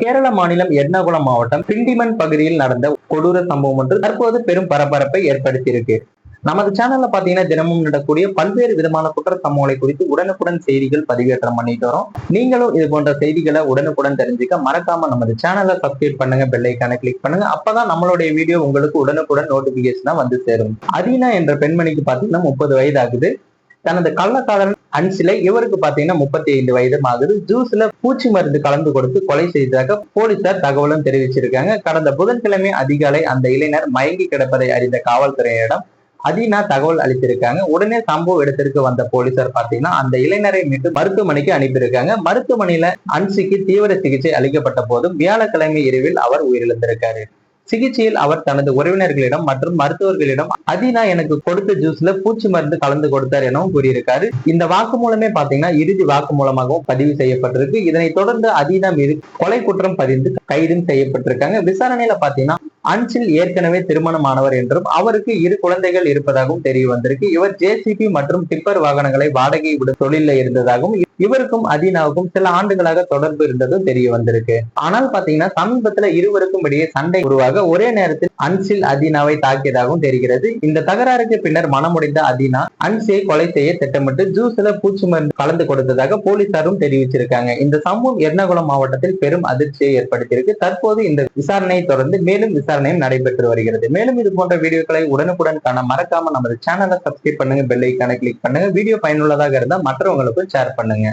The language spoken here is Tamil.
கேரள மாநிலம் எர்ணாகுளம் மாவட்டம் பிண்டிமன் பகுதியில் நடந்த கொடூர சம்பவம் ஒன்று தற்போது பெரும் பரபரப்பை ஏற்படுத்தியிருக்கு. நமது சேனல்ல பாத்தீங்கன்னா தினமும் நடக்கூடிய பல்வேறு விதமான குற்ற சம்பவங்களை குறித்து உடனுக்குடன் செய்திகள் பதிவேற்றம் பண்ணிட்டு வரோம். நீங்களும் இது போன்ற செய்திகளை உடனுக்குடன் தெரிஞ்சுக்க மறக்காம நமது சேனலை சப்ஸ்கிரைப் பண்ணுங்க பெல்லைக்கான கிளிக் பண்ணுங்க. அப்பதான் நம்மளுடைய வீடியோ உங்களுக்கு உடனுக்குடன் நோட்டிபிகேஷனா வந்து சேரும். அதீனா என்ற பெண்மணிக்கு பாத்தீங்கன்னா முப்பது வயது ஆகுது. தனது கள்ளக்காதலன் அன்சில இவருக்கு பாத்தீங்கன்னா முப்பத்தி ஐந்து வயது ஆகுது ஜூஸ்ல பூச்சி மருந்து கலந்து கொடுத்து கொலை செய்ததாக போலீசார் தகவலும் தெரிவிச்சிருக்காங்க. கடந்த புதன்கிழமை அதிகாலை அந்த இளைஞர் மயங்கி கிடப்பதை அறிந்த காவல்துறையிடம் அதீனா தகவல் அளித்திருக்காங்க. உடனே சம்பவ இடத்திற்கு வந்த போலீசார் பாத்தீங்கன்னா அந்த இளைஞரை மீட்டு மருத்துவமனைக்கு அனுப்பியிருக்காங்க. மருத்துவமனையில அன்சிக்கு தீவிர சிகிச்சை அளிக்கப்பட்ட போதும் வியாழக்கிழமை இரவில் அவர் உயிரிழந்திருக்காரு. சிகிச்சையில் அவர் தனது உறவினர்களிடம் மற்றும் மருத்துவர்களிடம் அதீனா எனக்கு கொடுத்த ஜூஸ்ல பூச்சி மருந்து கலந்து கொடுத்தார் எனவும் கூறியிருக்காரு. இந்த வாக்குமூலமே பாத்தீங்கன்னா இறுதி வாக்குமூலமாகவும் பதிவு செய்யப்பட்டிருக்கு. இதனைத் தொடர்ந்து அதீனா மீது கொலை குற்றம் பதிந்து கைதும் செய்யப்பட்டிருக்காங்க. விசாரணையில பாத்தீங்கன்னா அன்சில் ஏற்கனவே திருமணமானவர் என்றும் அவருக்கு இரு குழந்தைகள் இருப்பதாகவும் தெரிய வந்திருக்கு. இவர் ஜேசிபி மற்றும் டிப்பர் வாகனங்களை வாடகை விட தொழில இருந்ததாகவும் இவருக்கும் அதீனாவுக்கும் சில ஆண்டுகளாக தொடர்பு இருந்ததும் தெரிய வந்திருக்கு. ஆனால் பாத்தீங்கன்னா சமீபத்துல இருவருக்கும் இடையே சண்டை உருவாக ஒரே நேரத்தில் அன்சில் அதீனாவை தாக்கியதாகவும் தெரிகிறது. இந்த தகராறுக்கு பின்னர் மனமுடைந்த அதீனா அன்சியை கொலை செய்ய திட்டமிட்டு ஜூஸ்ல பூச்சி மருந்து கலந்து கொடுத்ததாக போலீசாரும் தெரிவிச்சிருக்காங்க. இந்த சம்பவம் எர்ணாகுளம் மாவட்டத்தில் பெரும் அதிர்ச்சியை ஏற்படுத்தியிருக்கு. தற்போது இந்த விசாரணையை தொடர்ந்து மேலும் விசாரணை விசாரணையும் நடைபெற்று வருகிறது. மேலும் இது போன்ற வீடியோக்களை உடனுக்குடன் காண மறக்காம நமது சேனலை சப்ஸ்கிரைப் பண்ணுங்க பெல் ஐக்கானை கிளிக் பண்ணுங்க. வீடியோ பயனுள்ளதாக இருந்தால் மற்றவங்களுக்கும் ஷேர் பண்ணுங்க.